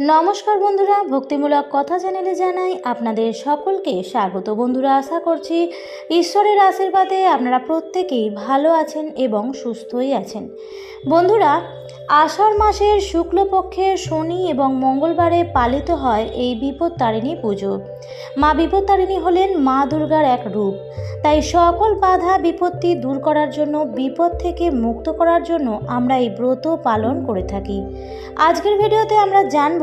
নমস্কার বন্ধুরা, ভক্তিমূলক কথা চ্যানেলে জানাই আপনাদের সকলকে স্বাগত বন্ধুরা। আশা করছি ঈশ্বরের আশীর্বাদে আপনারা প্রত্যেকেই ভালো আছেন এবং সুস্থই আছেন। বন্ধুরা, আষাঢ় মাসের শুক্লপক্ষের শনি এবং মঙ্গলবারে পালিত হয় এই বিপত্তারিণী পুজো। মা বিপত্তারিণী হলেন মা দুর্গার এক রূপ। তাই সকল বাধা বিপত্তি দূর করার জন্য, বিপদ থেকে মুক্ত করার জন্য আমরা এই ব্রত পালন করে থাকি। আজকের ভিডিওতে আমরা জানব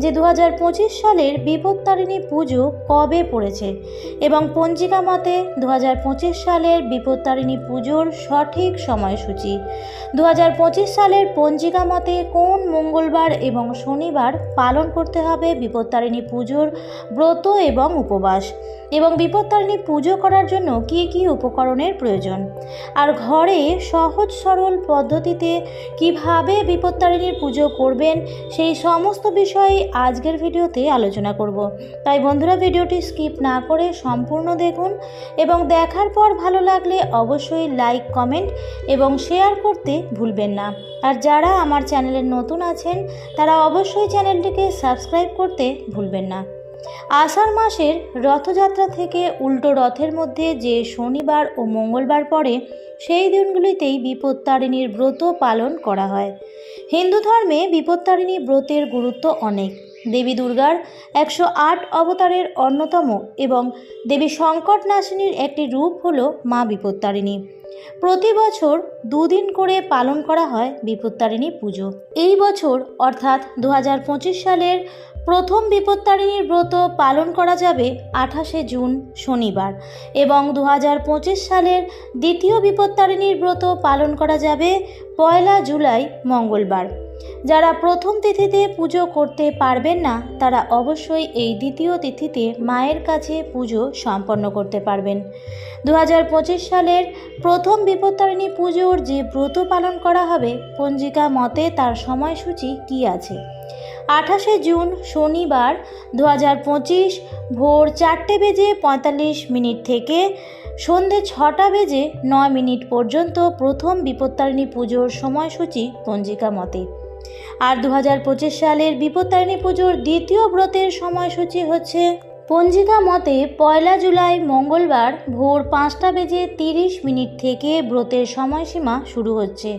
যে দু হাজার পঁচিশ সালের বিপত্তারিণী পুজো কবে পড়েছে এবং পঞ্জিকা মতে দু হাজার পঁচিশ সালের বিপত্তারিণী পুজোর সঠিক সময়সূচি দু হাজার পঁচিশ সালের পঞ্জিকা মতে কোন মঙ্গলবার এবং শনিবার পালন করতে হবে বিপত্তারিণী পুজোর ব্রত এবং উপবাস এবং বিপত্তারিণী পুজো করার জন্য কী কী উপকরণের প্রয়োজন? আর ঘরে সহজ সরল পদ্ধতিতে কীভাবে বিপত্তারিণীর পুজো করবেন সেই সমস্ত বিষয়ে আজকের ভিডিওতে আলোচনা করব। তাই বন্ধুরা, ভিডিওটি স্কিপ না করে সম্পূর্ণ দেখুন এবং দেখার পর ভালো লাগলে অবশ্যই লাইক, কমেন্ট এবং শেয়ার করতে ভুলবেন না। আর যারা আমার চ্যানেলে নতুন আছেন, তারা অবশ্যই চ্যানেলটিকে সাবস্ক্রাইব করতে ভুলবেন না। আষাঢ় মাসের রথযাত্রা থেকে উল্টো রথের মধ্যে যে শনিবার ও মঙ্গলবার পড়ে, সেই দিনগুলিতেই বিপত্তারিণীর ব্রত পালন করা হয়। হিন্দু ধর্মে বিপত্তারিণী ব্রতের গুরুত্ব অনেক। দেবী দুর্গার একশো আট অবতারের অন্যতম এবং দেবী সংকট নাশিনীর একটি রূপ হল মা বিপত্তারিণী। প্রতি বছর দুদিন করে পালন করা হয় বিপত্তারিণী পুজো। এই বছর, অর্থাৎ দু হাজার পঁচিশ সালের প্রথম বিপত্তারিণীর ব্রত পালন করা যাবে আঠাশে জুন, শনিবার এবং দু হাজার পঁচিশ সালের দ্বিতীয় বিপত্তারিণীর ব্রত পালন করা যাবে পয়লা জুলাই, মঙ্গলবার। যারা প্রথম তিথিতে পুজো করতে পারবেন না, তারা অবশ্যই এই দ্বিতীয় তিথিতে মায়ের কাছে পুজো সম্পন্ন করতে পারবেন। দু হাজার পঁচিশ সালের প্রথম বিপত্তারিণী পুজোর যে ব্রত পালন করা হবে, পঞ্জিকা মতে তার সময়সূচি কী আছে? আঠাশে জুন, শনিবার দু হাজার পঁচিশ, ভোর চারটে বেজে পঁয়তাল্লিশ মিনিট থেকে সন্ধে ছটা বেজে নয় মিনিট পর্যন্ত প্রথম বিপত্তারিণী পুজোর সময়সূচি পঞ্জিকা মতে। আর দু হাজার পঁচিশ সালের বিপত্তারিণী পুজোর দ্বিতীয় ব্রতের সময়সূচি হচ্ছে পঞ্জিকা মতে পয়লা জুলাই মঙ্গলবার ভোর পাঁচটা বেজে তিরিশ মিনিট থেকে ব্রতের সময়সীমা শুরু হচ্ছে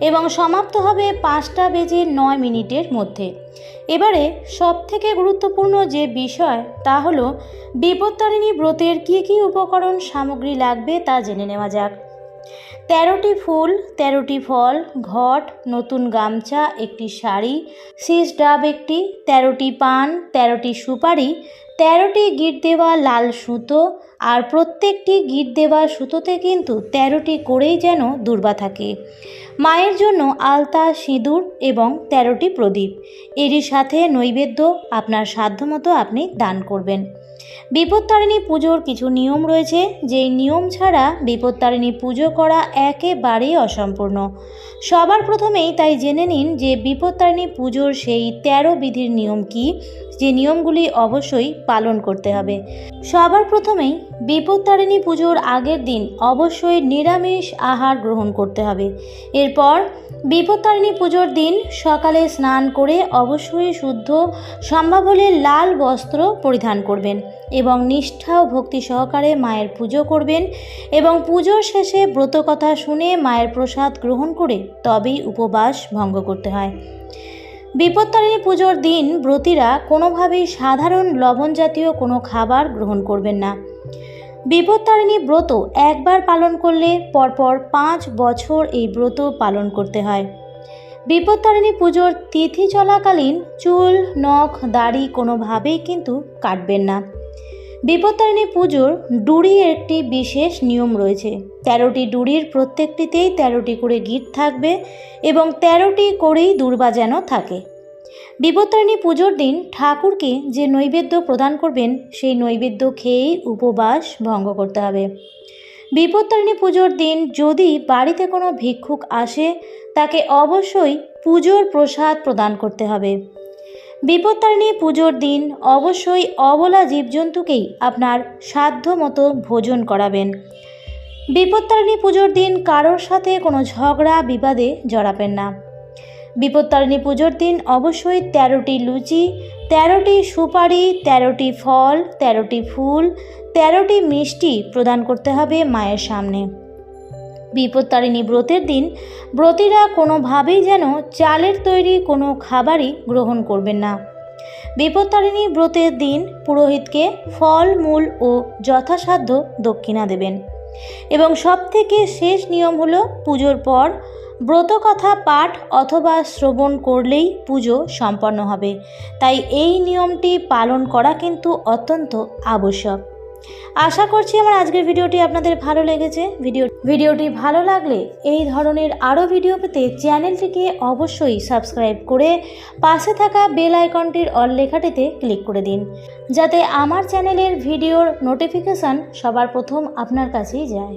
এবং সমাপ্ত হবে পাঁচটা বেজে নয় মিনিটের মধ্যে। এবারে সবথেকে গুরুত্বপূর্ণ যে বিষয় তা হলো বিপত্তারিণী ব্রতের কী কী উপকরণ সামগ্রী লাগবে তা জেনে নেওয়া যাক। তেরোটি ফুল, তেরোটি ফল, ঘট, নতুন গামছা, একটি শাড়ি, শীষ ডাব একটি, তেরোটি পান, তেরোটি সুপারি, তেরোটি গিট দেওয়া লাল সুতো আর প্রত্যেকটি গিট দেওয়া সুতোতে কিন্তু তেরোটি করেই যেন দুর্বা থাকে। মায়ের জন্য আলতা, সিঁদুর এবং তেরোটি প্রদীপ। এরই সাথে নৈবেদ্য আপনার সাধ্যমতো আপনি দান করবেন। বিপত্তারিণী পুজোর কিছু নিয়ম রয়েছে, যেই নিয়ম ছাড়া বিপত্তারিণী পুজো করা একেবারেই অসম্পূর্ণ। সবার প্রথমেই তাই জেনে নিন যে বিপত্তারিণী পুজোর সেই তেরো বিধির নিয়ম কি, যে নিয়মগুলি অবশ্যই পালন করতে হবে। সবার প্রথমেই বিপত্তারিণী পুজোর আগের দিন অবশ্যই নিরামিষ আহার গ্রহণ করতে হবে। এরপর বিপত্তারিণী পুজোর দিন সকালে স্নান করে অবশ্যই শুদ্ধ সম্ভব হলে লাল বস্ত্র পরিধান করবেন এবং নিষ্ঠা ও ভক্তি সহকারে মায়ের পুজো করবেন এবং পুজোর শেষে ব্রতকথা শুনে মায়ের প্রসাদ গ্রহণ করে তবেই উপবাস ভঙ্গ করতে হয়। বিপত্তারিণী পুজোর দিন ব্রতীরা কোনোভাবেই সাধারণ লবণ জাতীয় কোনো খাবার গ্রহণ করবেন না। বিপত্তারিণী ব্রত একবার পালন করলে পরপর পাঁচ বছর এই ব্রত পালন করতে হয়। বিপত্তারিণী পুজোর তিথি চলাকালীন চুল, নখ, দাড়ি কোনোভাবেই কিন্তু কাটবেন না। বিপত্তারিণী পুজোর ডুড়ি একটি বিশেষ নিয়ম রয়েছে। তেরোটি ডুড়ির প্রত্যেকটিতেই তেরোটি করে গিট থাকবে এবং তেরোটি করেই দুর্বা যেন থাকে। বিপত্তারিণী পুজোর দিন ঠাকুরকে যে নৈবেদ্য প্রদান করবেন, সেই নৈবেদ্য খেয়েই উপবাস ভঙ্গ করতে হবে। বিপত্তারিণী পুজোর দিন যদি বাড়িতে কোনো ভিক্ষুক আসে, তাকে অবশ্যই পুজোর প্রসাদ প্রদান করতে হবে। বিপত্তারিণী পুজোর দিন অবশ্যই অবলা জীবজন্তুকেই আপনার সাধ্য মতো ভোজন করাবেন। বিপত্তারিণী পুজোর দিন কারোর সাথে কোনো ঝগড়া বিবাদে জড়াবেন না। বিপত্তারিণী পুজোর দিন অবশ্যই তেরোটি লুচি, তেরোটি সুপারি, তেরোটি ফল, তেরোটি ফুল, তেরোটি মিষ্টি প্রদান করতে হবে মায়ের সামনে। বিপত্তারিণী ব্রতের দিন ব্রতীরা কোনোভাবেই যেন চালের তৈরি কোনো খাবারই গ্রহণ করবেন না। বিপত্তারিণী ব্রতের দিন পুরোহিতকে ফল, মূল ও যথাসাধ্য দক্ষিণা দেবেন। এবং সবথেকে শেষ নিয়ম হলো পুজোর পর ব্রতকথা, পাঠ অথবা শ্রবণ করলেই পুজো সম্পন্ন হবে। তাই এই নিয়মটি পালন করা কিন্তু অত্যন্ত আবশ্যক। আশা করছি আমার আজকের ভিডিওটি আপনাদের ভালো লেগেছে। ভিডিও ভিডিওটি ভালো লাগলে এই ধরনের আরও ভিডিও পেতে চ্যানেলটিকে অবশ্যই সাবস্ক্রাইব করে পাশে থাকা বেল আইকনটির অল লেখাটিতে ক্লিক করে দিন। যাতে আমার চ্যানেলের ভিডিওর নোটিফিকেশান সবার প্রথম আপনার কাছেই যায়।